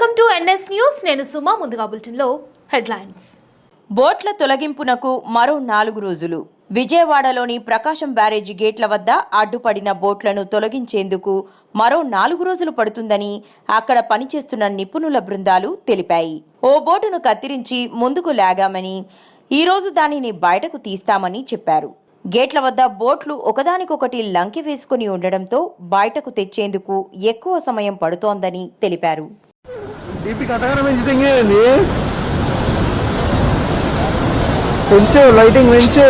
Welcome to NS news. నేను సుమా ముందుగా బులెటిన్లో హెడ్లైన్స్. బోట్ల తొలగింపునకు మరో నాలుగు రోజులు. విజయవాడలోని ప్రకాశం బ్యారేజీ గేట్ల వద్ద అడ్డుపడిన బోట్లను తొలగించేందుకు మరో నాలుగు రోజులు పడుతుందని అక్కడ పనిచేస్తున్న నిపుణుల బృందాలు తెలిపాయి. ఓ బోటును కత్తిరించి ముందుకు లాగామని ఈ రోజు దానిని బయటకు తీస్తామని చెప్పారు. గేట్ల వద్ద బోట్లు ఒకదానికొకటి లంకి వేసుకుని ఉండడంతో బయటకు తెచ్చేందుకు ఎక్కువ సమయం పడుతోందని తెలిపారు. డీపీ కథగానే పెంచి తెంగేయండి పెంచు లైటింగ్ పెంచు.